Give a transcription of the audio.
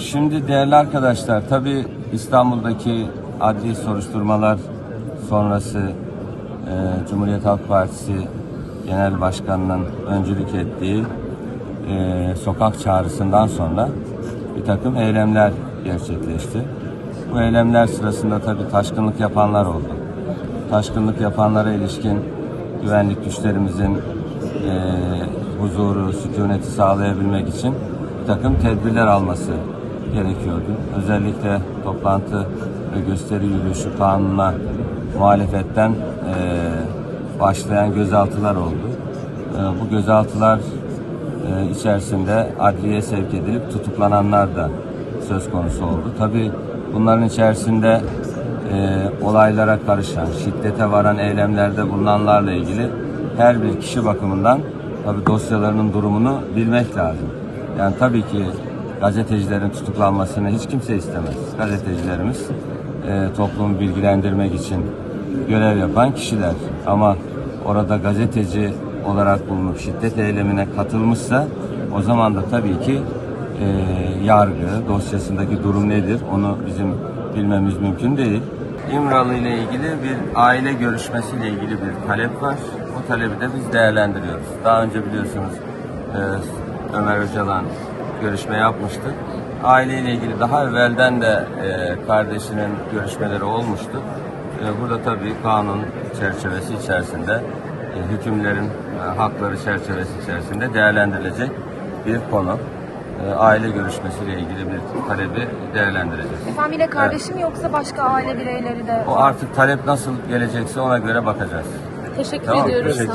Şimdi değerli arkadaşlar, tabii İstanbul'daki adli soruşturmalar sonrası e, Cumhuriyet Halk Partisi Genel Başkanı'nın öncülük ettiği e, sokak çağrısından sonra bir takım eylemler gerçekleşti. Bu eylemler sırasında tabii taşkınlık yapanlar oldu. Taşkınlık yapanlara ilişkin güvenlik güçlerimizin e, huzuru, sükuneti sağlayabilmek için bir takım tedbirler alması gerekiyordu. Özellikle toplantı ve gösteri yürüyüşü kanununa muhalefetten e, başlayan gözaltılar oldu. E, bu gözaltılar e, içerisinde adliye sevk edilip tutuklananlar da söz konusu oldu. Tabii bunların içerisinde e, olaylara karışan, şiddete varan eylemlerde bulunanlarla ilgili her bir kişi bakımından tabii dosyalarının durumunu bilmek lazım. Yani tabii ki gazetecilerin tutuklanmasını hiç kimse istemez. Gazetecilerimiz e, toplumu bilgilendirmek için görev yapan kişiler. Ama orada gazeteci olarak bulunup şiddet eylemine katılmışsa o zaman da tabii ki e, yargı dosyasındaki durum nedir onu bizim bilmemiz mümkün değil. İmralı ile ilgili bir aile görüşmesiyle ilgili bir talep var. O talebi de biz değerlendiriyoruz. Daha önce biliyorsunuz e, Ömer Öcalan görüşme yapmıştı. Aileyle ilgili daha evvelden de e, kardeşinin görüşmeleri olmuştu. E, burada tabii kanun çerçevesi içerisinde e, hükümlerin e, hakları çerçevesi içerisinde değerlendirilecek bir konu. E, aile görüşmesiyle ilgili bir talebi değerlendireceğiz. Familya kardeşi mi yoksa başka aile bireyleri de? O artık talep nasıl gelecekse ona göre bakacağız. Teşekkür Tamam, ediyoruz. teşekkür